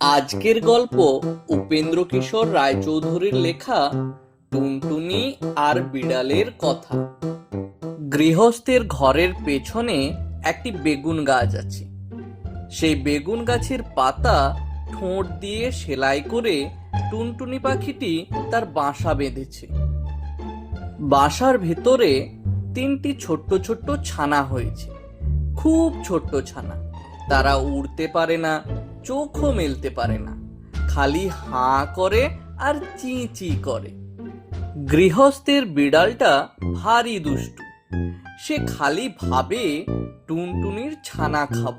আজকের গল্প উপেন্দ্র কিশোর রায়চৌধুরীর লেখা টুনটুনি আর বিড়ালের কথা। গৃহস্থের ঘরের পেছনে একটি বেগুন গাছ আছে। সেই বেগুন গাছের পাতা ঠোঁট দিয়ে সেলাই করে টুনটুনি পাখিটি তার বাসা বেঁধেছে। বাসার ভেতরে তিনটি ছোট্ট ছোট্ট ছানা হয়েছে। খুব ছোট্ট ছানা। তারা উড়তে পারে না চোখও মেলতে পারে না। খালি হাঁ করে আর চি চি করে। গৃহস্থের বিড়ালটা ভারী দুষ্টু। সে খালি ভাবে, টুনটুনির ছানা খাব।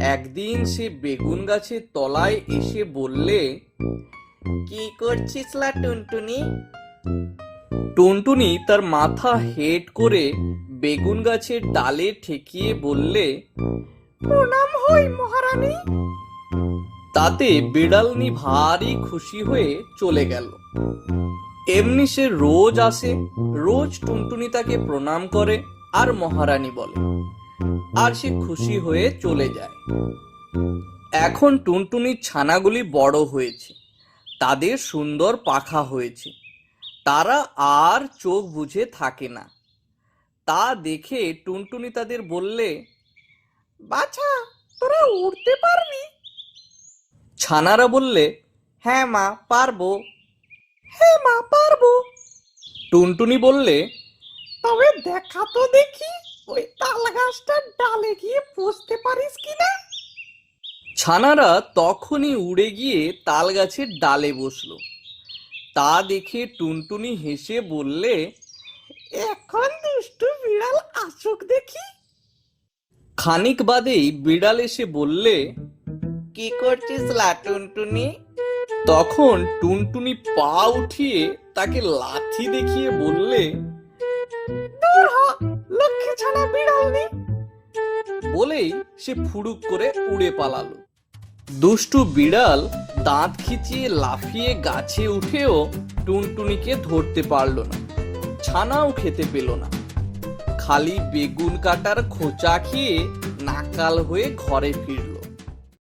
একদিন সে বেগুন গাছের তলায় এসে বললে, কি করছিস লা টুনটুনি? টুনটুনি তার মাথা হেট করে বেগুন গাছের ডালে ঠেকিয়ে বললে, প্রণাম হই মহারানী। তাতে বিড়ালনি ভারী খুশি হয়ে চলে গেল। এমনি সে রোজ আসে, রোজ টুনটুনি তাকে প্রণাম করে আর মহারানী বলে, আর সে খুশি হয়ে চলে যায়। এখন টুনটুনির ছানাগুলি বড় হয়েছে, তাদের সুন্দর পাখা হয়েছে, তারা আর চোখ বুঝে থাকে না। তা দেখে টুনটুনি তাদের বললে, বাছা, তোরা উড়তে পারবি ছানারা বললে হ্যাঁ মা পারব। হ্যাঁ মা পারব। টুনটুনি বললে তবে দেখা তো দেখি ওই তাল গাছটার ডালে গিয়ে বসতে পারিস কিনা ছানারা তখনই উড়ে গিয়ে তাল গাছের ডালে বসল। তা দেখে টুনটুনি হেসে বললে এখন দুষ্টু বিড়াল আসুক দেখি। খানিক বাদেই বিড়াল এসে বললে কি করছিস লা টুনটুনি তখন টুনটুনি পা উঠিয়ে তাকে লাথি দেখিয়ে বললে লক্ষ্মী ছানা বিড়াল নেই। বলেই সে ফুড়ুক করে উড়ে পালালো। দুষ্টু বিড়াল দাঁত খিচিয়ে লাফিয়ে গাছে উঠেও টুনটুনিকে ধরতে পারল না ছানাও খেতে পেল না। খালি বেগুন কাটার খোঁচা খেয়ে নাকাল হয়ে ঘরে ফিরল।